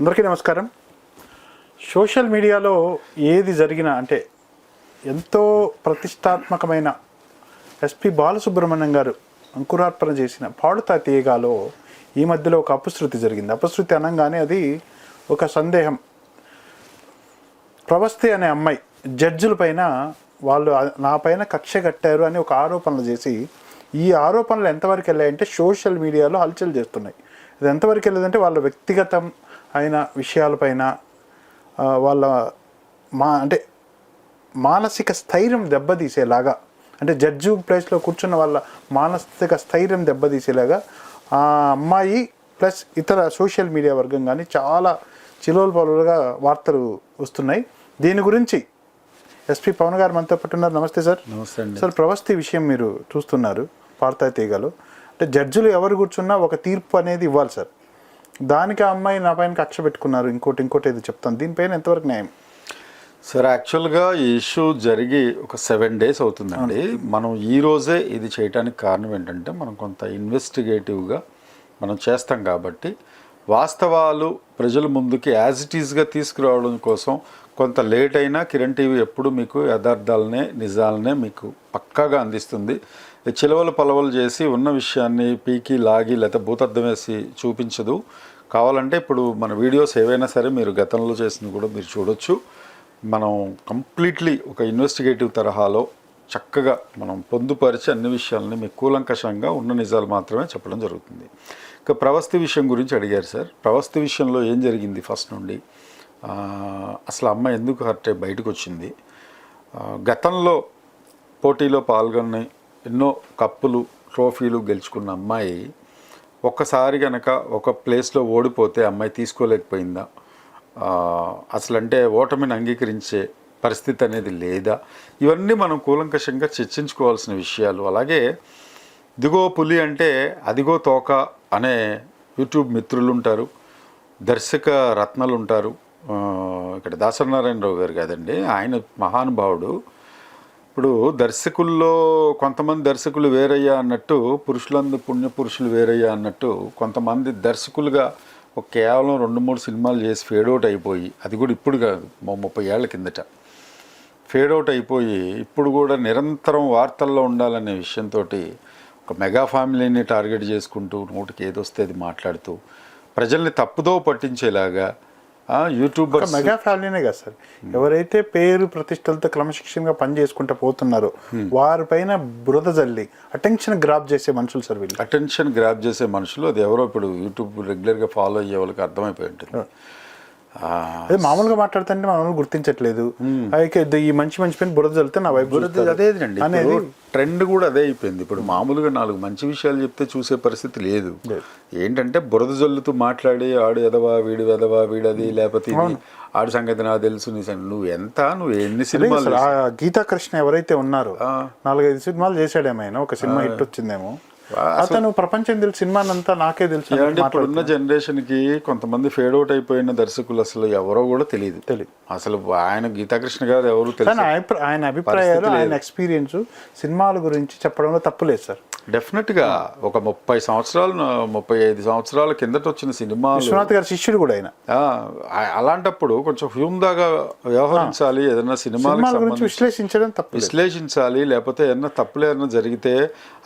అందరికీ నమస్కారం. సోషల్ మీడియాలో ఏది జరిగినా అంటే ఎంతో ప్రతిష్టాత్మకమైన ఎస్పి బాలసుబ్రహ్మణ్యం గారు అంకురార్పణ చేసిన పాడుతా తీయగాలో ఈ మధ్యలో ఒక అపశృతి జరిగింది. అపశృతి అనగానే అది ఒక సందేహం. ప్రవస్తి అనే అమ్మాయి జడ్జుల పైన వాళ్ళు నా పైన కక్ష కట్టారు అని ఒక ఆరోపణలు చేసి ఈ ఆరోపణలు ఎంతవరకు వెళ్ళాయంటే సోషల్ మీడియాలో హల్చల్ చేస్తున్నాయి. ఇది ఎంతవరకు వెళ్ళదంటే వాళ్ళ వ్యక్తిగతం అయిన విషయాలపైన వాళ్ళ మా అంటే మానసిక స్థైర్యం దెబ్బతీసేలాగా అంటే జడ్జి ప్లేస్లో కూర్చున్న వాళ్ళ మానసిక స్థైర్యం దెబ్బతీసేలాగా ఆ అమ్మాయి ప్లస్ ఇతర సోషల్ మీడియా వర్గం కానీ చాలా చిలోలు పలులుగా వార్తలు వస్తున్నాయి. దీని గురించి ఎస్పీ పవన్ గారు మనతో పాటు ఉన్నారు. నమస్తే సార్. నమస్తే అండి. సార్ ప్రవస్తి విషయం మీరు చూస్తున్నారు పాడతాయి తీగలు అంటే జడ్జిలు ఎవరు కూర్చున్నా ఒక తీర్పు అనేది ఇవ్వాలి సార్. దానికి ఆ అమ్మాయి నా పైన కక్ష పెట్టుకున్నారు. ఇంకోటి ఇంకోటి ఏదో చెప్తాను. దీనిపైన ఎంతవరకు న్యాయం? సార్ యాక్చువల్గా ఈ ఇష్యూ జరిగి ఒక సెవెన్ డేస్ అవుతుందండి. మనం ఈ రోజే ఇది చేయడానికి కారణం ఏంటంటే మనం కొంత ఇన్వెస్టిగేటివ్గా మనం చేస్తాం కాబట్టి వాస్తవాలు ప్రజల ముందుకి యాజ్ ఇట్ ఈస్గా తీసుకురావడం కోసం కొంత లేట్ అయినా కిరణ్ టీవీ ఎప్పుడు మీకు యథార్థాలనే నిజాలనే మీకు పక్కాగా అందిస్తుంది. చిలవలు పలవలు చేసి ఉన్న విషయాన్ని పీకి లాగి లేకపోతే భూతద్దం వేసి చూపించదు. కావాలంటే ఇప్పుడు మన వీడియోస్ ఏవైనా సరే మీరు గతంలో చేసినవి కూడా మీరు చూడొచ్చు. మనం కంప్లీట్లీ ఒక ఇన్వెస్టిగేటివ్ తరహాలో చక్కగా మనం పొందుపరిచి అన్ని విషయాలని మీకు కూలంకషంగా ఉన్న నిజాలు మాత్రమే చెప్పడం జరుగుతుంది. ఇక ప్రవస్తి విషయం గురించి అడిగారు సార్. ప్రవస్తి విషయంలో ఏం జరిగింది ఫస్ట్ నుండి? అసలు అమ్మ ఎందుకు హర్ట్ అయ్యి బయటకు వచ్చింది గతంలో పోటీలో పాల్గొని ఎన్నో కప్పులు ట్రోఫీలు గెలుచుకున్న అమ్మాయి ఒక్కసారి కనుక ఒక ప్లేస్లో ఓడిపోతే అమ్మాయి తీసుకోలేకపోయిందా? అసలంటే ఓటమిని అంగీకరించే పరిస్థితి అనేది లేదా? ఇవన్నీ మనం కూలంకషంగా చర్చించుకోవాల్సిన విషయాలు. అలాగే దిగో పులి అంటే అదిగో తోక అనే యూట్యూబ్ మిత్రులు ఉంటారు దర్శక రత్నాలు ఉంటారు. ఇక్కడ దాసనారాయణరావు గారు కాదండి ఆయన మహానుభావుడు. ఇప్పుడు దర్శకుల్లో కొంతమంది దర్శకులు వేరయ్యా అన్నట్టు పురుషులందు పుణ్య పురుషులు వేరయ్యా అన్నట్టు కొంతమంది దర్శకులుగా ఒక కేవలం రెండు మూడు సినిమాలు చేసి ఫేడ్ అవుట్ అయిపోయి అది కూడా ఇప్పుడు కాదు ముప్పై ఏళ్ళ కిందట ఫేడౌట్ అయిపోయి ఇప్పుడు కూడా నిరంతరం వార్తల్లో ఉండాలనే విషయంతో ఒక మెగా ఫ్యామిలీని టార్గెట్ చేసుకుంటూ నోటికి ఏదొస్తే అది మాట్లాడుతూ ప్రజల్ని తప్పుదో పట్టించేలాగా యూట్యూబర్స్ మెగా ఫ్యామిలీనే కదా సార్. ఎవరైతే పేరు ప్రతిష్టలతో క్రమశిక్షణగా పని చేసుకుంటూ పోతున్నారో వారిపైన బురద జల్లి అటెన్షన్ గ్రాప్ చేసే మనుషులు సార్ వీళ్ళు. అటెన్షన్ గ్రాప్ చేసే మనుషులు అది ఎవరో ఇప్పుడు యూట్యూబ్ రెగ్యులర్గా ఫాలో అయ్యే వాళ్ళకి అర్థమైపోయి ఉంటుంది. అదే మామూలుగా మాట్లాడుతుంటే మనం గుర్తించట్లేదు. అయితే ఇది ఈ మంచి మంచి పైన బురద జల్లితే నా వైపు బురద అదేనండి అనేది ట్రెండ్ కూడా అదే అయిపోయింది. ఇప్పుడు మామూలుగా నాలుగు మంచి విషయాలు చెప్తే చూసే పరిస్థితి లేదు. ఏంటంటే బురద జల్లుతూ మాట్లాడి ఆడు ఎదవా వీడు ఎదవా వీడది లేకపోతే ఇది. ఆడు సంగతి నాకు తెలుసు నీ సంగతి. నువ్వు ఎంత? నువ్వు ఎన్ని సినిమాలు సార్, ఆ గీతా కృష్ణ ఎవరైతే ఉన్నారో నాలుగైదు సినిమాలు చేశాడేమో ఆయన. ఒక సినిమా హిట్ వచ్చిందేమో. అతను ప్రపంచం తెలుసు సినిమా అంతా నాకే తెలుసు ఇప్పుడున్న జనరేషన్కి కొంతమంది ఫేడ్ అవుట్ అయిపోయిన దర్శకులు అసలు ఎవరో కూడా తెలియదు. తెలియదు. అసలు ఆయన గీతాకృష్ణ గారు ఎవరు తెలుసు ఆయన అభిప్రా- ఆయన అభిప్రాయాలు ఆయన ఎక్స్పీరియన్స్ సినిమాల గురించి చెప్పడంలో తప్పులేదు సార్. డెఫినెట్గా ఒక ముప్పై సంవత్సరాలు ముప్పై ఐదు సంవత్సరాల కిందట వచ్చిన సినిమాలు విశ్వనాథ్ గారి శిష్యుడు కూడా ఆయన. అలాంటప్పుడు కొంచెం హ్యూమ్దాగా వ్యవహరించాలి ఏదైనా సినిమాల గురించి విశ్లేషించడం తప్పు విశ్లేషించాలి లేకపోతే ఏదైనా తప్పులు ఏదైనా జరిగితే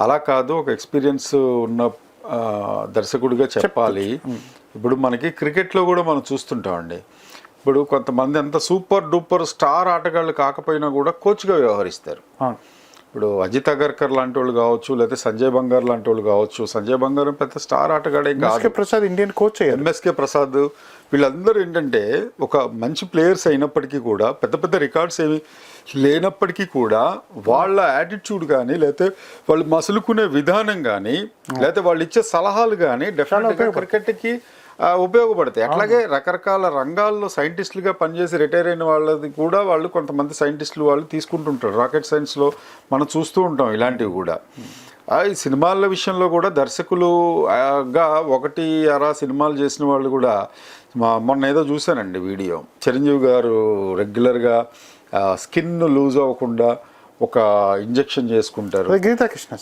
అలా కాదు ఒక ఎక్స్పీరియన్స్ ఉన్న దర్శకుడిగా చెప్పాలి. ఇప్పుడు మనకి క్రికెట్లో కూడా మనం చూస్తుంటామండి. ఇప్పుడు కొంతమంది అంత సూపర్ డూపర్ స్టార్ ఆటగాళ్ళు కాకపోయినా కూడా కోచ్గా వ్యవహరిస్తారు. ఇప్పుడు అజిత్ అగర్కర్ లాంటి వాళ్ళు కావచ్చు లేకపోతే సంజయ్ బంగార్ లాంటి వాళ్ళు కావచ్చు సంజయ్ బంగార్ పెద్ద స్టార్ ఆటగాడే కాదు. Prasad Indian coach MSK Prasad వీళ్ళందరూ ఏంటంటే ఒక మంచి ప్లేయర్స్ అయినప్పటికీ కూడా పెద్ద పెద్ద రికార్డ్స్ ఏమి లేనప్పటికీ కూడా వాళ్ళ యాటిట్యూడ్ కానీ లేకపోతే వాళ్ళు మసులుకునే విధానం కానీ లేకపోతే వాళ్ళు ఇచ్చే సలహాలు కానీ డెఫినెట్గా క్రికెట్కి ఉపయోగపడతాయి. అట్లాగే రకరకాల రంగాల్లో సైంటిస్టులుగా పనిచేసి రిటైర్ అయిన వాళ్ళది కూడా వాళ్ళు కొంతమంది సైంటిస్టులు వాళ్ళు తీసుకుంటుంటారు. రాకెట్ సైన్స్లో మనం చూస్తూ ఉంటాం ఇలాంటివి కూడా. ఈ సినిమాల విషయంలో కూడా దర్శకులు ఆ, గా ఒకటి అరా సినిమాలు చేసిన వాళ్ళు కూడా మొన్న ఏదో చూశానండి వీడియో. చిరంజీవి గారు రెగ్యులర్గా స్కిన్ లూజ్ అవ్వకుండా ఒక ఇంజెక్షన్ చేసుకుంటారు. గీతాకృష్ణ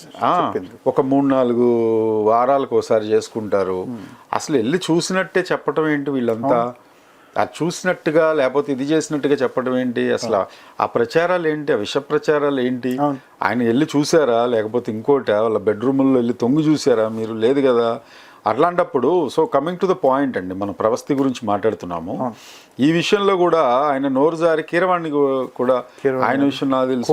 ఒక మూడు నాలుగు వారాలకు ఒకసారి చేసుకుంటారు. అసలు వెళ్ళి చూసినట్టే చెప్పటం ఏంటి వీళ్ళంతా? అది చూసినట్టుగా లేకపోతే ఇది చేసినట్టుగా చెప్పడం ఏంటి? అసలు ఆ- ప్రచారాలు ఏంటి? ఆ విష ప్రచారాలు ఏంటి. ఆయన వెళ్ళి చూసారా? లేకపోతే ఇంకోట వాళ్ళ బెడ్రూమ్లో వెళ్ళి తొంగి చూసారా? మీరు లేదు కదా. అట్లాంటప్పుడు so coming to the point అండి మనం ప్రవస్తి గురించి మాట్లాడుతున్నాము ఈ విషయంలో కూడా ఆయన నోరు జారి కీరవాణి కూడా. ఆయన విషయం నాకు తెలుసు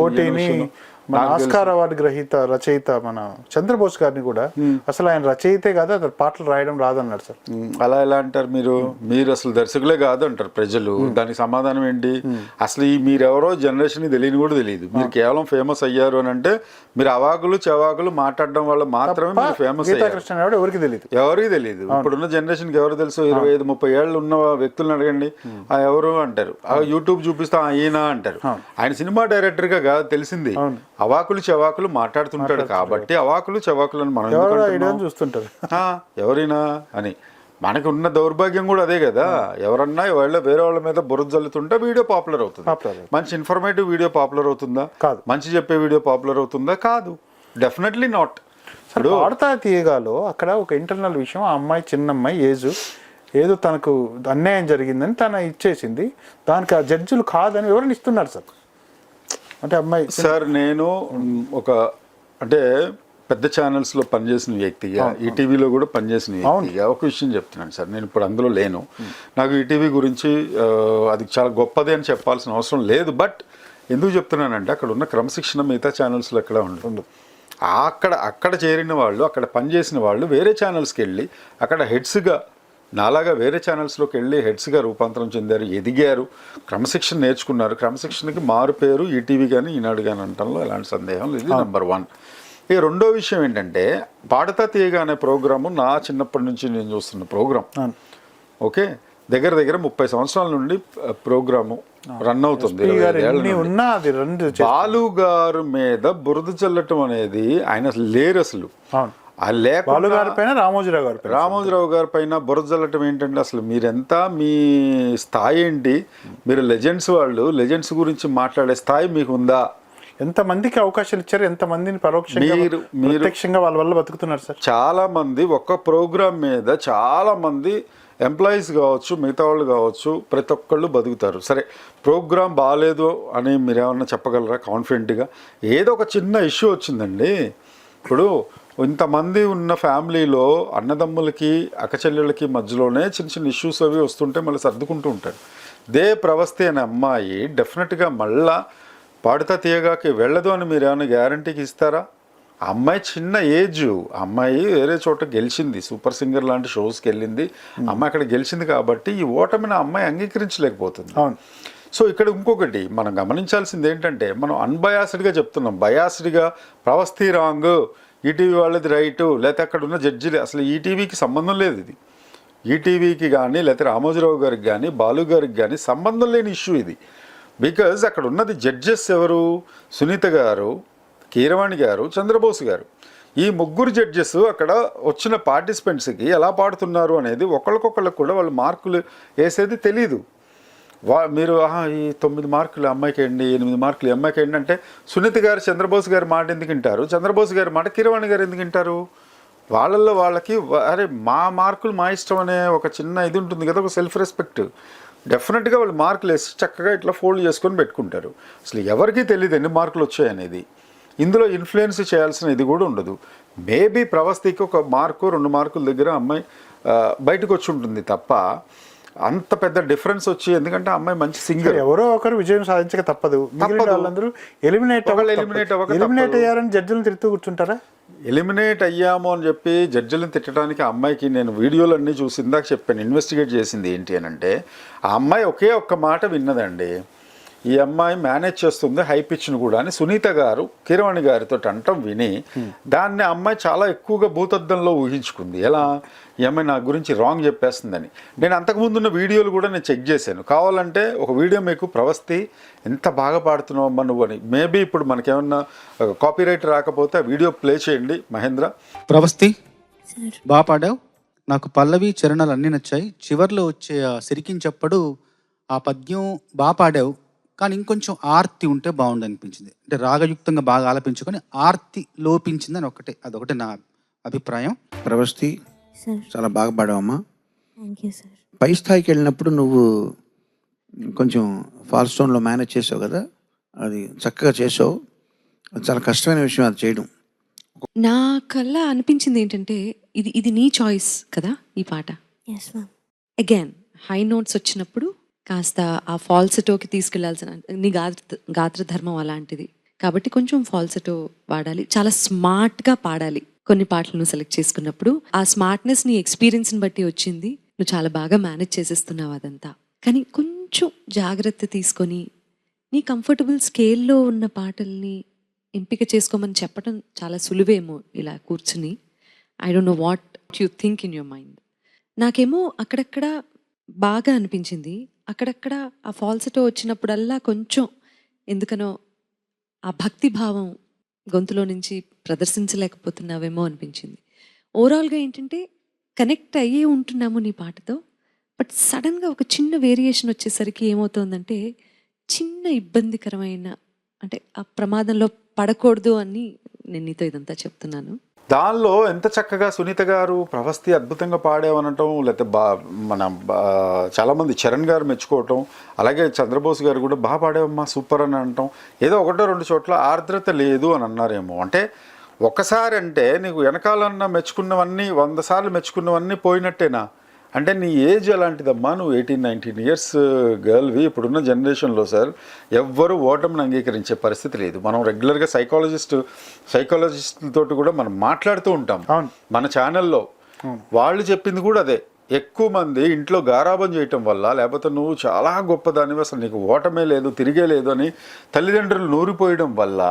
ఆస్కార్ అవార్డు గ్రహీత రచయిత మన చంద్రబోస్ గారిని కూడా అసలు ఆయన రచయితే కాదు అతను పాటలు రాయడం రాదన్నాడు సార్. అలా ఎలా అంటారు మీరు? మీరు అసలు దర్శకులే కాదు అంటారు ప్రజలు. దానికి సమాధానం ఏంటి? అసలు ఈ మీరెవరో జనరేషన్ తెలియని కూడా తెలియదు. మీరు కేవలం ఫేమస్ అయ్యారు అని అంటే మీరు అవాకులు చెవాకులు మాట్లాడడం వల్ల మాత్రమే మీరు ఫేమస్ అయ్యారు. ఎవరికి తెలియదు. ఎవరికి తెలియదు. ఇప్పుడున్న జనరేషన్కి ఎవరు తెలుసు? ఇరవై ఐదు ముప్పై ఏళ్ళు ఉన్న వ్యక్తులను అడగండి. ఆ ఎవరు అంటారు? ఆ యూట్యూబ్ చూపిస్తా "ఆ, ఈయన అంటారు. ఆయన సినిమా డైరెక్టర్గా కాదు తెలిసింది. అవాకులు చెవాకులు మాట్లాడుతుంటాడు కాబట్టి అవాకులు చెవాకులు అని మనం చూస్తుంటారు ఎవరైనా అని. మనకు ఉన్న దౌర్భాగ్యం కూడా అదే కదా. ఎవరన్నా వాళ్ళ వేరే వాళ్ళ మీద బురద జల్లుతుంటే వీడియో పాపులర్ అవుతుంది. మంచి ఇన్ఫర్మేటివ్ వీడియో పాపులర్ అవుతుందా? కాదు. మంచి చెప్పే వీడియో పాపులర్ అవుతుందా? కాదు. డెఫినెట్లీ నాట్ సార్ పాడతా తీయగాలో అక్కడ ఒక ఇంటర్నల్ విషయం ఆ అమ్మాయి చిన్న అమ్మాయి ఏజ్ ఏదో తనకు అన్యాయం జరిగిందని తన ఇచ్చేసింది. దానికి ఆ జడ్జిలు కాదని వివరణ ఇస్తున్నారు సార్. అంటే అమ్మాయి సార్ నేను ఒక అంటే పెద్ద ఛానల్స్లో పనిచేసిన వ్యక్తిగా ఈటీవీలో కూడా పనిచేసిన వ్యక్తిగా ఒక విషయం చెప్తున్నాను సార్ నేను ఇప్పుడు అందులో లేను. నాకు ఈటీవీ గురించి అది చాలా గొప్పది అని చెప్పాల్సిన అవసరం లేదు బట్ ఎందుకు చెప్తున్నానంటే అక్కడ ఉన్న క్రమశిక్షణ మిగతా ఛానల్స్లో ఎక్కడ ఉండదు. అక్కడ అక్కడ చేరిన వాళ్ళు అక్కడ పనిచేసిన వాళ్ళు వేరే ఛానల్స్కి వెళ్ళి అక్కడ హెడ్స్గా నాలాగా వేరే ఛానల్స్లోకి వెళ్ళి హెడ్స్గా రూపాంతరం చెందారు ఎదిగారు క్రమశిక్షణ నేర్చుకున్నారు. క్రమశిక్షణకి మారు పేరు ఈటీవీ కానీ ఈనాడు కానీ అనటంలో ఎలాంటి సందేహం లేదు. నెంబర్ వన్ ఇక రెండో విషయం ఏంటంటే పాడతా తీయగా అనే ప్రోగ్రాము నా చిన్నప్పటి నుంచి నేను చూస్తున్న ప్రోగ్రాం. ఓకే? దగ్గర దగ్గర ముప్పై సంవత్సరాల నుండి ప్రోగ్రాము రన్ అవుతుంది. బాలు గారు మీద బురద చల్లటం అనేది ఆయన లేరు అసలు. బాలు గారి పైన రామోజీరావు గారి పైన రామోజీరావు గారి పైన బురద చల్లటం ఏంటంటే అసలు మీరెంత మీ స్థాయి ఏంటి? మీరు లెజెండ్స్ వాళ్ళు లెజెండ్స్ గురించి మాట్లాడే స్థాయి మీకు ఉందా ఎంత మందికి అవకాశాలు ఇచ్చారు? ఎంత మందిని పరోక్షంగా మీరు- ప్రత్యక్షంగా వాళ్ళ వల్ల బతుకుతున్నారు సార్? చాలా మంది ఒక్క ప్రోగ్రామ్ మీద చాలా మంది ఎంప్లాయీస్ కావచ్చు మిగతా వాళ్ళు కావచ్చు ప్రతి ఒక్కళ్ళు బతుకుతారు. సరే ప్రోగ్రామ్ బాగాలేదు అని మీరు ఏమన్నా చెప్పగలరా కాన్ఫిడెంట్గా? ఏదో ఒక చిన్న ఇష్యూ వచ్చిందండి. ఇప్పుడు ఇంతమంది ఉన్న ఫ్యామిలీలో అన్నదమ్ములకి అక్కచెల్లెళ్ళకి మధ్యలోనే చిన్న చిన్న ఇష్యూస్ అవి వస్తుంటే మళ్ళీ సర్దుకుంటూ ఉంటారు. దే ప్రవస్తి అనే అమ్మాయి డెఫినెట్గా మళ్ళా పాడుతా తీయగాకి వెళ్ళదు అని మీరు ఏమైనా గ్యారంటీకి ఇస్తారా? అమ్మాయి చిన్న ఏజ్ అమ్మాయి వేరే చోట గెలిచింది సూపర్ సింగర్ లాంటి షోస్కి వెళ్ళింది. ఆ అమ్మాయి అక్కడ గెలిచింది కాబట్టి ఈ ఓటమిని అమ్మాయి అంగీకరించలేకపోతుంది. అవును. సో ఇక్కడ ఇంకొకటి మనం గమనించాల్సింది ఏంటంటే మనం అన్బయాస్డ్గా చెప్తున్నాం. బయాస్డ్గా ప్రవస్థి రాంగ్. ఈటీవీ వాళ్ళది రైటు లేకపోతే అక్కడ ఉన్న జడ్జిలే. అసలు ఈటీవీకి సంబంధం లేదు ఇది. ఈటీవీకి కానీ లేకపోతే రామోజీరావు గారికి కానీ బాలు గారికి కానీ సంబంధం లేని ఇష్యూ ఇది. బికాజ్ అక్కడ ఉన్నది జడ్జెస్ ఎవరు? సునీత గారు కీరవాణి గారు చంద్రబోస్ గారు. ఈ ముగ్గురు జడ్జెస్ అక్కడ వచ్చిన పార్టిసిపెంట్స్కి ఎలా పాడుతున్నారు అనేది ఒకళ్ళకొకళ్ళకి కూడా వాళ్ళు మార్కులు వేసేది తెలీదు. వా మీరు ఆహా ఈ తొమ్మిది మార్కులు అమ్మాయికి వేయండి ఎనిమిది మార్కులు అమ్మాయికి వేయండి అంటే సునీత గారు చంద్రబోస్ గారి మాట ఎందుకు వింటారు? చంద్రబోస్ గారి మాట కిరవాణి గారు ఎందుకు వింటారు? వాళ్ళల్లో వాళ్ళకి అరే మా మార్కులు మా ఇష్టం అనే ఒక చిన్న ఇది ఉంటుంది కదా ఒక సెల్ఫ్ రెస్పెక్ట్ డెఫినెట్గా వాళ్ళు మార్కులు వేసి చక్కగా ఇట్లా ఫోల్డ్ చేసుకొని పెట్టుకుంటారు. అసలు ఎవరికీ తెలియదు ఎన్ని మార్కులు వచ్చాయనేది ఇందులో ఇన్ఫ్లుయెన్స్ చేయాల్సిన ఇది కూడా ఉండదు. మేబీ ప్రవస్తికి ఒక మార్కు రెండు మార్కుల దగ్గర అమ్మాయి బయటకు వచ్చి ఉంటుంది తప్ప అంత పెద్ద డిఫరెన్స్ వచ్చి ఎందుకంటే అమ్మాయి మంచి సింగర్ ఎవరో ఒకరు విజయం సాధించక తప్పదు. వాళ్ళందరూ ఎలిమినేట్ ఎలిమినేట్ తప్పదు. అయ్యారని జడ్జిలు తిరుగుతూ కూర్చుంటారా? ఎలిమినేట్ అయ్యాము అని చెప్పి జడ్జిలను తిట్టడానికి ఆ అమ్మాయికి నేను వీడియోలు అన్నీ చూసి ఇందాక చెప్పాను ఇన్వెస్టిగేట్ చేసింది ఏంటి అని అంటే ఆ అమ్మాయి ఒకే ఒక్క మాట విన్నదండి. ఈ అమ్మాయి మేనేజ్ చేస్తుంది హై పిచ్ను కూడా అని సునీత గారు కిరవాణి గారితో అంటం విని దాన్ని ఆ అమ్మాయి చాలా ఎక్కువగా భూతద్దంలో ఊహించుకుంది. ఎలా? ఈ అమ్మాయి నా గురించి రాంగ్ చెప్పేస్తుందని. నేను అంతకుముందు ఉన్న వీడియోలు కూడా నేను చెక్ చేశాను. కావాలంటే ఒక వీడియో మీకు ప్రవస్తి ఎంత బాగా పాడుతున్నావు అమ్మ నువ్వు అని. మేబీ ఇప్పుడు మనకేమన్నా కాపీరైట్ రాకపోతే ఆ వీడియో ప్లే చేయండి మహేంద్ర. ప్రవస్తి బాగా పాడావు. నాకు పల్లవి చరణాలు అన్నీ నచ్చాయి. చివర్లో వచ్చే ఆ సిరికించప్పుడు ఆ పద్యం బాగా పాడావు. కానీ ఇంకొంచెం ఆర్తి ఉంటే బాగుండు అనిపించింది అంటే రాగయుక్తంగా బాగా ఆలపించుకొని ఆర్తి లోపించిందని ఒకటే అదొకటి నా అభిప్రాయం. ప్రవస్తి సార్. చాలా బాగా పాడావమ్మా. Thank you sir. పై స్థాయికి వెళ్ళినప్పుడు నువ్వు కొంచెం ఫాల్ స్టోన్లో మేనేజ్ చేసావు కదా? అది చక్కగా చేసావు. అది చాలా కష్టమైన విషయం అది చేయడం. నా కల్లా అనిపించింది ఏంటంటే ఇది ఇది నీ చాయిస్ కదా ఈ పాట? Yes ma'am again high notes వచ్చినప్పుడు కాస్త ఆ ఫాల్సెటోకి తీసుకెళ్ళాల్సిన నీ గాత్ర గాత్ర ధర్మం అలాంటిది. కాబట్టి కొంచెం ఫాల్సటో వాడాలి. చాలా స్మార్ట్గా పాడాలి కొన్ని పాటలను సెలెక్ట్ చేసుకున్నప్పుడు. ఆ స్మార్ట్నెస్ నీ ఎక్స్పీరియన్స్ని బట్టి వచ్చింది. నువ్వు చాలా బాగా మేనేజ్ చేసేస్తున్నావు అదంతా. కానీ కొంచెం జాగ్రత్త తీసుకొని నీ కంఫర్టబుల్ స్కేల్లో ఉన్న పాటల్ని ఎంపిక చేసుకోమని చెప్పడం చాలా సులువేమో ఇలా కూర్చుని. I don't know what you think in your mind. నాకేమో అక్కడక్కడ బాగా అనిపించింది. అక్కడక్కడ ఆ ఫాల్సటో వచ్చినప్పుడల్లా కొంచెం ఎందుకనో ఆ భక్తి భావం గొంతులో నుంచి ప్రదర్శించలేకపోతున్నావేమో అనిపించింది. ఓవరాల్గా ఏంటంటే కనెక్ట్ అయ్యే ఉంటున్నాము నీ పాటతో బట్ సడన్గా ఒక చిన్న వేరియేషన్ వచ్చేసరికి ఏమవుతోందంటే చిన్న ఇబ్బందికరమైన అంటే ఆ ప్రమాదంలో పడకూడదు అని నేను నీతో ఇదంతా చెప్తున్నాను. దానిలో ఎంత చక్కగా సునీత గారు ప్రవస్తి అద్భుతంగా పాడేవనటం లేకపోతే బా మన బా చాలామంది చరణ్ గారు మెచ్చుకోవటం అలాగే చంద్రబోస్ గారు కూడా బాగా పాడేవమ్మా సూపర్ అని అనటం ఏదో ఒకటో రెండు చోట్ల ఆర్ద్రత లేదు అని అన్నారేమో. అంటే ఒకసారి అంటే నీకు వెనకాలన్నా మెచ్చుకున్నవన్నీ వంద సార్లు మెచ్చుకున్నవన్నీ పోయినట్టేనా? అంటే నీ ఏజ్ అలాంటిదమ్మా నువ్వు ఎయిటీన్ నైన్టీన్ ఇయర్స్ గర్ల్వి ఇప్పుడున్న జనరేషన్లో సార్ ఎవ్వరు ఓటమిని అంగీకరించే పరిస్థితి లేదు. మనం రెగ్యులర్గా సైకాలజిస్ట్ సైకాలజిస్టులతోటి కూడా మనం మాట్లాడుతూ ఉంటాం. మన ఛానల్లో. వాళ్ళు చెప్పింది కూడా అదే. ఎక్కువ మంది ఇంట్లో గారాబం చేయటం వల్ల లేకపోతే నువ్వు చాలా గొప్పదానివి అసలు నీకు ఓటమే లేదు తిరిగే లేదు అని తల్లిదండ్రులు నూరిపోయడం వల్ల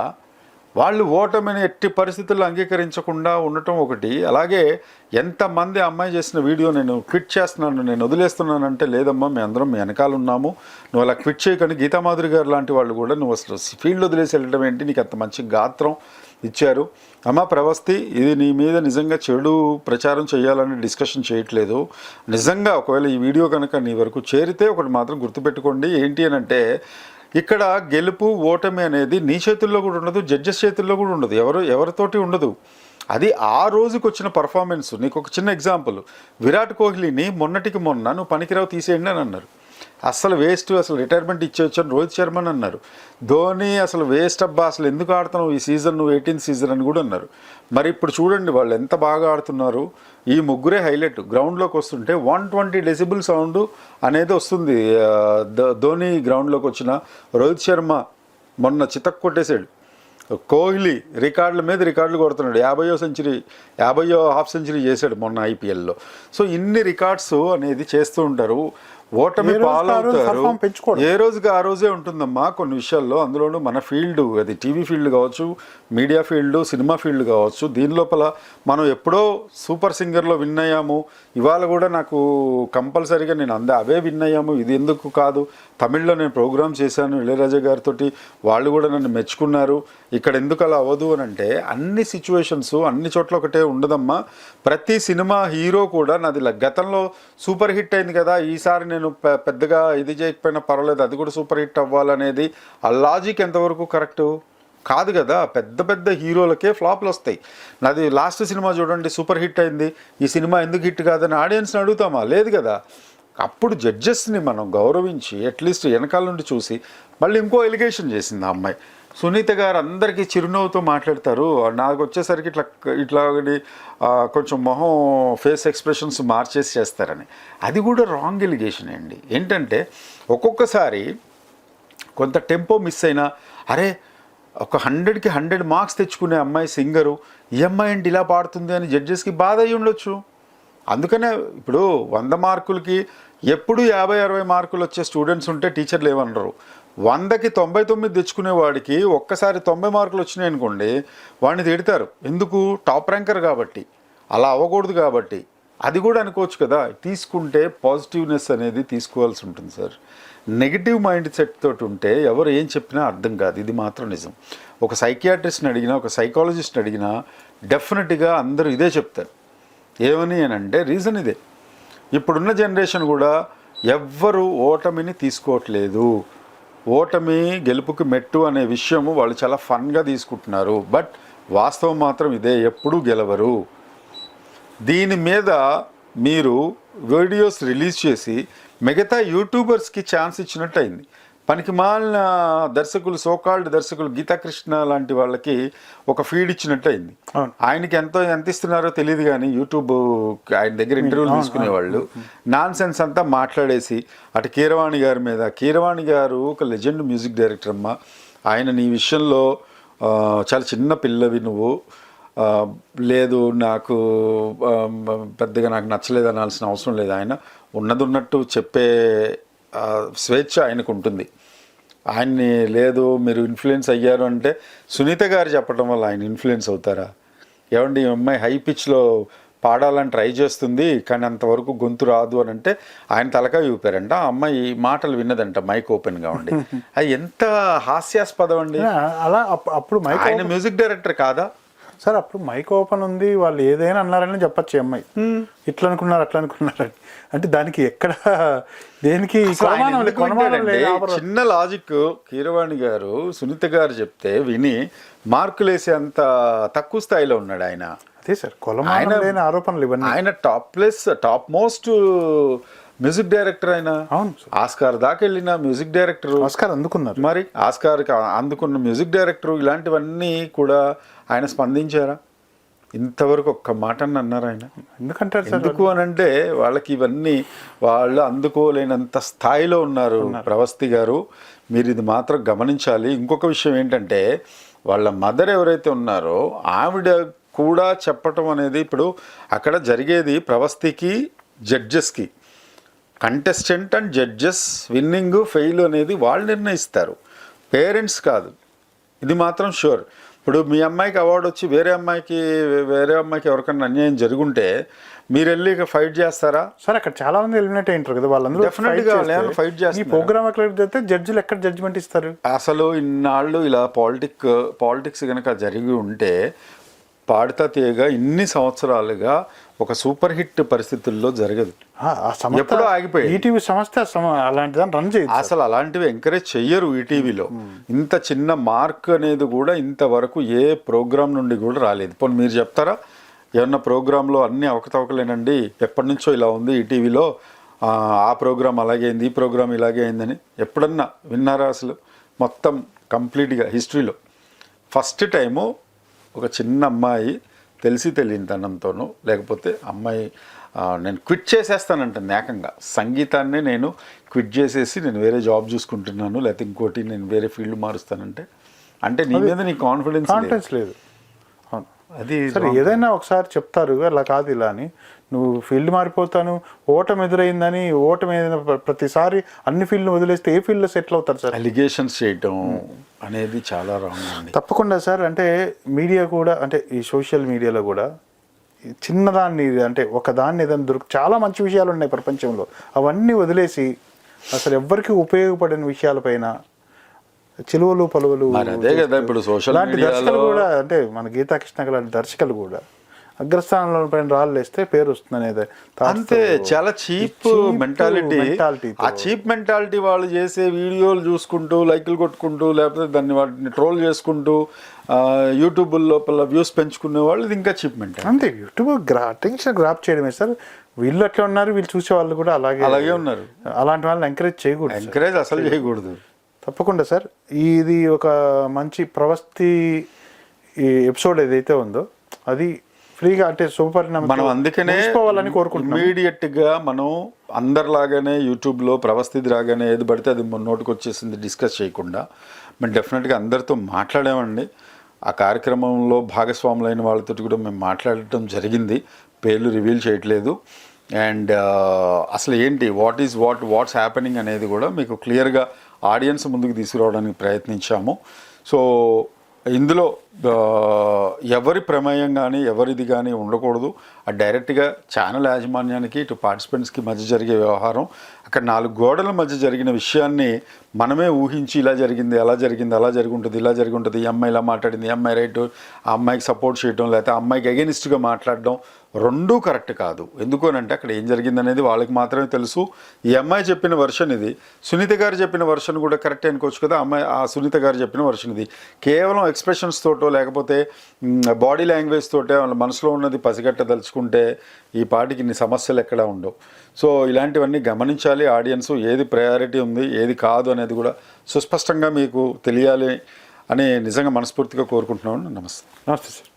వాళ్ళు ఓటమిని ఎట్టి పరిస్థితుల్లో అంగీకరించకుండా ఉండటం ఒకటి. అలాగే ఎంతమంది అమ్మాయి చేసిన వీడియో నేను క్విట్ చేస్తున్నాను నేను వదిలేస్తున్నానంటే లేదమ్మా మేము అందరం మీ వెనకాల ఉన్నాము. నువ్వు అలా క్విట్ చేయకండి. గీతామాధురి గారు లాంటి వాళ్ళు కూడా నువ్వు అసలు ఫీల్డ్ వదిలేసి వెళ్ళడం ఏంటి? నీకు అంత మంచి గాత్రం ఇచ్చారు. అమ్మ ప్రవస్తి ఇది నీ మీద నిజంగా చెడు ప్రచారం చేయాలని డిస్కషన్ చేయట్లేదు. నిజంగా ఒకవేళ ఈ వీడియో కనుక నీ వరకు చేరితే ఒకటి మాత్రం గుర్తుపెట్టుకోండి. ఏంటి అని అంటే ఇక్కడ గెలుపు ఓటమి అనేది నీ చేతుల్లో కూడా ఉండదు జడ్జెస్ చేతుల్లో కూడా ఉండదు ఎవరు ఎవరితోటి ఉండదు. అది ఆ రోజుకి వచ్చిన పర్ఫార్మెన్స్ నీకు ఒక చిన్న ఎగ్జాంపుల్ విరాట్ కోహ్లీని మొన్నటికి మొన్న నువ్వు పనికిరావు తీసేయండి అని అన్నారు. అసలు వేస్ట్ అసలు రిటైర్మెంట్ ఇచ్చేవచ్చు అని రోహిత్ శర్మ అన్నారు. ధోని అసలు వేస్ట్ అబ్బా అసలు ఎందుకు ఆడుతున్నావు ఈ సీజన్ నువ్వు ఎయిటీన్త్ సీజన్ అని కూడా అన్నారు. మరి ఇప్పుడు చూడండి వాళ్ళు ఎంత బాగా ఆడుతున్నారు. ఈ ముగ్గురే హైలైట్ గ్రౌండ్లోకి వస్తుంటే వన్ ట్వంటీ డెసిబుల్ సౌండ్ అనేది వస్తుంది. ధోని గ్రౌండ్లోకి వచ్చిన రోహిత్ శర్మ మొన్న చితక్ కొట్టేశాడు. కోహ్లీ రికార్డుల మీద రికార్డులు కొడుతున్నాడు. యాభయో సెంచరీ యాభయో హాఫ్ సెంచరీ చేశాడు మొన్న ఐపీఎల్లో సో ఇన్ని రికార్డ్స్ అనేది చేస్తూ ఉంటారు. ఓటమి పాలవుతారు. ఏ రోజుకి ఆ రోజే ఉంటుందమ్మా కొన్ని విషయాల్లో. అందులోనూ మన ఫీల్డ్ అది టీవీ ఫీల్డ్ కావచ్చు మీడియా ఫీల్డ్ సినిమా ఫీల్డ్ కావచ్చు దీని లోపల మనం ఎప్పుడో సూపర్ సింగర్లో విన్ అయ్యాము. ఇవాళ కూడా నాకు కంపల్సరీగా నేను అందే అవే విన్ అయ్యాము. ఇది ఎందుకు కాదు? తమిళ్ళో నేను ప్రోగ్రామ్ చేశాను ఇళయరాజా గారితో వాళ్ళు కూడా నన్ను మెచ్చుకున్నారు. ఇక్కడ ఎందుకు అలా అవ్వదు అని అంటే అన్ని సిచ్యువేషన్స్ అన్ని చోట్ల ఒకటే ఉండదమ్మా. ప్రతి సినిమా హీరో కూడా నాది గతంలో సూపర్ హిట్ అయింది కదా ఈసారి నేను పెద్దగా ఇది చేయకపోయినా పర్వాలేదు. అది కూడా సూపర్ హిట్ అవ్వాలనేది ఆ లాజిక్ ఎంతవరకు కరెక్టు? కాదు కదా. పెద్ద పెద్ద హీరోలకే ఫ్లాప్లు వస్తాయి. నాది లాస్ట్ సినిమా చూడండి సూపర్ హిట్ అయింది. ఈ సినిమా ఎందుకు హిట్ కాదని ఆడియన్స్ని అడుగుతామా? లేదు కదా. అప్పుడు జడ్జెస్ని మనం గౌరవించి అట్లీస్ట్ వెనకాల నుండి చూసి మళ్ళీ ఇంకో ఎలిగేషన్ చేసింది ఆ అమ్మాయి. సునీత గారు అందరికీ చిరునవ్వుతో మాట్లాడతారు. నాకు వచ్చేసరికి ఇట్లా ఇట్లా కొంచెం మొహం ఫేస్ ఎక్స్ప్రెషన్స్ మార్చేసి చేస్తారని. అది కూడా రాంగ్ ఎలిగేషన్ అండి. ఏంటంటే ఒక్కొక్కసారి కొంత టెంపో మిస్ అయినా అరే ఒక హండ్రెడ్కి హండ్రెడ్ మార్క్స్ తెచ్చుకునే అమ్మాయి సింగరు ఈ అమ్మాయి ఏంటి ఇలా పాడుతుంది అని జడ్జెస్కి బాధ అయ్యి ఉండొచ్చు అందుకనే ఇప్పుడు వంద మార్కులకి ఎప్పుడు యాభై అరవై మార్కులు వచ్చే స్టూడెంట్స్ ఉంటే టీచర్లు ఏమనరు. వందకి తొంభై తొమ్మిది తెచ్చుకునే వాడికి ఒక్కసారి తొంభై మార్కులు వచ్చినాయి అనుకోండి వాడిని తిడతారు. ఎందుకు? టాప్ ర్యాంకర్ కాబట్టి. అలా అవ్వకూడదు కాబట్టి. అది కూడా అనుకోవచ్చు కదా. తీసుకుంటే పాజిటివ్నెస్ అనేది తీసుకోవాల్సి ఉంటుంది సార్. నెగిటివ్ మైండ్ సెట్ తోటి ఉంటే ఎవరు ఏం చెప్పినా అర్థం కాదు. ఇది మాత్రం నిజం. ఒక సైకియాట్రిస్ట్ని అడిగినా ఒక సైకాలజిస్ట్ని అడిగినా డెఫినెట్గా అందరూ ఇదే చెప్తారు. ఏమని అని అంటే రీజన్ ఇదే. ఇప్పుడున్న జనరేషన్ కూడా ఎవ్వరు ఓటమిని తీసుకోవట్లేదు. ఓటమి గెలుపుకి మెట్టు అనే విషయము వాళ్ళు చాలా ఫన్గా తీసుకుంటున్నారు. బట్ వాస్తవం మాత్రం ఇదే ఎప్పుడూ గెలవరు. దీని మీద మీరు వీడియోస్ రిలీజ్ చేసి మిగతా యూట్యూబర్స్కి ఛాన్స్ ఇచ్చినట్టు అయింది పనికి మాలిన దర్శకులు సోకాల్డ్ దర్శకులు గీతాకృష్ణ లాంటి వాళ్ళకి ఒక ఫీడ్ ఇచ్చినట్టు అయింది. ఆయనకి ఎంతో ఎంత ఇస్తున్నారో తెలియదు కానీ యూట్యూబ్ ఆయన దగ్గర ఇంటర్వ్యూలు తీసుకునేవాళ్ళు. నాన్ సెన్స్ అంతా మాట్లాడేసి అటు కీరవాణి గారి మీద కీరవాణి గారు ఒక లెజెండ్ మ్యూజిక్ డైరెక్టర్ అమ్మ. ఆయన నీ విషయంలో చాలా చిన్న పిల్లవి నువ్వు. లేదు నాకు పెద్దగా నాకు నచ్చలేదు అనాల్సిన అవసరం లేదు. ఆయన ఉన్నది ఉన్నట్టు చెప్పే స్వేచ్ఛ ఆయనకు ఉంటుంది. ఆయన్ని లేదు మీరు ఇన్ఫ్లుయెన్స్ అయ్యారు అంటే సునీత గారు చెప్పడం వల్ల ఆయన ఇన్ఫ్లుయెన్స్ అవుతారా? ఏమండి ఈ అమ్మాయి హై పిచ్లో పాడాలని ట్రై చేస్తుంది కానీ అంతవరకు గొంతు రాదు అని అంటే ఆయన తలకాయ ఊపారంట. ఆ అమ్మాయి ఈ మాటలు విన్నదంట మైక్ ఓపెన్గా ఉండి. అది ఎంత హాస్యాస్పదం అండి. అలా అప్- అప్పుడు మైక్ ఆయన మ్యూజిక్ డైరెక్టర్ కాదా? సార్ అప్పుడు మైక్ ఓపెన్ ఉంది వాళ్ళు ఏదైనా అన్నారని చెప్పచ్చు ఈ అమ్మాయి. ఇట్లా అనుకున్నారు అట్లా అనుకున్నారని అంటే దానికి ఎక్కడ దేనికి. చిన్న లాజిక్ కీరవాణి గారు సునీత గారు చెప్తే విని మార్కులు వేసే అంత తక్కువ స్థాయిలో ఉన్నాడు ఆయన. అదే సార్ ఆయన- లేని ఆరోపణలు ఇవన్నీ. ఆయన top plus top most music director ఆయన అవును. ఆస్కార్ దాకా వెళ్ళిన మ్యూజిక్ డైరెక్టర్. నమస్కారం అందుకున్నారు. మరి ఆస్కార్ అందుకున్న మ్యూజిక్ డైరెక్టర్ ఇలాంటివన్నీ కూడా ఆయన స్పందించారా? ఇంతవరకు ఒక్క మాట అని అన్నారు ఆయన. ఎందుకంటారు ఎందుకు అని అంటే వాళ్ళకి ఇవన్నీ వాళ్ళు అందుకోలేనంత స్థాయిలో ఉన్నారు. ప్రవస్తి గారు. మీరు ఇది మాత్రం గమనించాలి. ఇంకొక విషయం ఏంటంటే వాళ్ళ మదర్ ఎవరైతే ఉన్నారో ఆవిడ కూడా చెప్పటం అనేది ఇప్పుడు అక్కడ జరిగేది ప్రవస్తికి జడ్జెస్కి. Contestant and judges winning fail అనేది వాళ్ళు నిర్ణయిస్తారు. పేరెంట్స్ కాదు. ఇది మాత్రం షూర్ ఇప్పుడు మీ అమ్మాయికి అవార్డు వచ్చి వేరే అమ్మాయికి వేరే అమ్మాయికి ఎవరికైనా అన్యాయం జరుగుంటే మీరు వెళ్ళి ఇక ఫైట్ చేస్తారా? సార్ అక్కడ చాలా మంది ఎలిమినేట్ అయింటారు కదా వాళ్ళందరూ Definitely fight గా చేస్తే. వాళ్ళు fight ఈ. ప్రోగ్రామ్ ఎక్కడ చేస్తే జడ్జిలు ఎక్కడ జడ్జిమెంట్ ఇస్తారు? అసలు ఇన్నాళ్ళు ఇలా పాలిటిక్ పాలిటిక్స్ కనుక జరిగి ఉంటే పాడుతా తీయగా ఇన్ని సంవత్సరాలుగా ఒక సూపర్ హిట్ పరిస్థితుల్లో జరగదు. ఎప్పుడో ఆగిపోయేది. ఈటీవీ సంస్థ ఆ సమ- అలాంటి దాన్ని రన్ చేయదు. అసలు అలాంటివి ఎంకరేజ్ చెయ్యరు ఈ టీవీలో ఇంత చిన్న మార్క్ అనేది కూడా ఇంతవరకు ఏ ప్రోగ్రామ్ నుండి కూడా రాలేదు. పోనీ మీరు చెప్తారా? ఏమన్నా ప్రోగ్రాంలో అన్ని అవకతవకలేనండి? ఎప్పటి నుంచో ఇలా ఉంది ఈ టీవీలో ఆ ప్రోగ్రామ్ అలాగే అయింది ఈ ప్రోగ్రామ్ ఇలాగే అయిందని ఎప్పుడన్నా విన్నారా అసలు? మొత్తం కంప్లీట్గా హిస్టరీలో. ఫస్ట్ టైము ఒక చిన్న అమ్మాయి తెలిసి తెలియని తనంతోనూ లేకపోతే అమ్మాయి నేను క్విట్ చేసేస్తానంటుంది ఏకంగా. సంగీతాన్ని నేను క్విట్ చేసేసి నేను వేరే జాబ్ చూసుకుంటున్నాను లేకపోతే ఇంకోటి నేను వేరే ఫీల్డ్ మారుస్తానంటే అంటే నీ మీద నీ కాన్ఫిడెన్స్ కాన్ఫిడెన్స్ లేదు. అది సరే ఏదైనా ఒకసారి చెప్తారు అలా కాదు ఇలా అని. నువ్వు ఫీల్డ్ మారిపోతాను ఓటమి ఎదురైందని ఓటమి ఏదైనా ప్ర- ప్రతిసారి అన్ని ఫీల్డ్ వదిలేస్తే ఏ ఫీల్డ్లో సెటిల్ అవుతారు సార్? అలిగేషన్స్ చేయటం అనేది చాలా రాంగ్ తప్పకుండా సార్ అంటే మీడియా కూడా అంటే ఈ సోషల్ మీడియాలో కూడా చిన్నదాన్ని అంటే ఒక దాన్ని ఏదైనా దొరికి చాలా మంచి విషయాలు ఉన్నాయి ప్రపంచంలో. అవన్నీ వదిలేసి అసలు ఎవ్వరికి ఉపయోగపడిన విషయాలపైన చిలువలు పలువలు అదే కదా ఇప్పుడు media దర్శకులు కూడా అంటే మన గీతాకృష్ణ లాంటి దర్శకులు కూడా అగ్రస్థానంలో పైన రాళ్ళు వేస్తే పేరు వస్తుంది అనేది అంతే చాలా చీప్ మెంటాలిటీ. ఆ చీప్ మెంటాలిటీ వాళ్ళు చేసే వీడియోలు చూసుకుంటూ లైకులు కొట్టుకుంటూ లేకపోతే దాన్ని వాటిని ట్రోల్ చేసుకుంటూ ఆ, యూట్యూబ్ లోపల వ్యూస్ పెంచుకునే వాళ్ళు ఇది ఇంకా చీప్ మెంటాలిటీ అంతే యూట్యూబ్ గ్రా అటెన్షన్ గ్రాప్ చేయడమే సార్ వీళ్ళు అట్లా ఉన్నారు వీళ్ళు చూసే వాళ్ళు కూడా అలాగే అలాగే ఉన్నారు. అలాంటి వాళ్ళని ఎంకరేజ్ చేయకూడదు. ఎంకరేజ్ అసలు చేయకూడదు తప్పకుండా సార్. ఇది ఒక మంచి ప్రవస్తి ఈ ఎపిసోడ్ ఏదైతే ఉందో అది ఫ్రీగా అంటే శుభపరిణామం మనం అందుకనే ముగిసిపోవాలని కోరుకుంటున్నాం ఇమీడియట్గా మనం అందరిలాగానే యూట్యూబ్లో ప్రవస్థితి రాగానే ఏది పడితే అది నోటికి వచ్చేసింది డిస్కస్ చేయకుండా మేము డెఫినెట్గా అందరితో మాట్లాడామండి. ఆ కార్యక్రమంలో భాగస్వాములైన వాళ్ళతో కూడా మేము మాట్లాడటం జరిగింది. పేర్లు రివీల్ చేయట్లేదు. అండ్ అసలు ఏంటి what is what what's happening అనేది కూడా మీకు క్లియర్గా ఆడియన్స్ ముందుకు తీసుకురావడానికి ప్రయత్నించాము. సో ఇందులో ఎవరి ప్రమేయం కానీ ఎవరిది కానీ ఉండకూడదు. డైరెక్ట్గా ఛానల్ యాజమాన్యానికి ఇటు పార్టిసిపెంట్స్కి మధ్య జరిగే వ్యవహారం అక్కడ నాలుగు గోడల మధ్య జరిగిన విషయాన్ని మనమే ఊహించి ఇలా జరిగింది అలా జరిగింది అలా జరిగి ఉంటుంది ఇలా జరిగి ఉంటుంది ఈ అమ్మాయి ఇలా మాట్లాడింది ఈ అమ్మాయి రైట్ ఆ అమ్మాయికి సపోర్ట్ చేయడం లేకపోతే ఆ అమ్మాయికి అగెనిస్ట్గా మాట్లాడడం రెండూ కరెక్ట్ కాదు. ఎందుకోనంటే అక్కడ ఏం జరిగింది అనేది వాళ్ళకి మాత్రమే తెలుసు. ఈ అమ్మాయి చెప్పిన వర్షన్ ఇది. సునీత గారు చెప్పిన వర్షన్ కూడా కరెక్ట్ అనుకోవచ్చు కదా అమ్మాయి ఆ సునీత గారు చెప్పిన వర్షన్ ఇది. కేవలం ఎక్స్ప్రెషన్స్ తోటో లేకపోతే బాడీ లాంగ్వేజ్ తోటే వాళ్ళ మనసులో ఉన్నది పసిగట్టదలుచుకో పసిగట్టదలుచుకుంటే ఈ పాటికి ఇన్ని సమస్యలు ఎక్కడ ఉండవు. సో ఇలాంటివన్నీ గమనించాలి. ఆడియన్స్ ఏది ప్రయారిటీ ఉంది ఏది కాదు అనేది కూడా సుస్పష్టంగా మీకు తెలియాలి అని నిజంగా మనస్ఫూర్తిగా కోరుకుంటున్నాను. నమస్తే. నమస్తే సార్.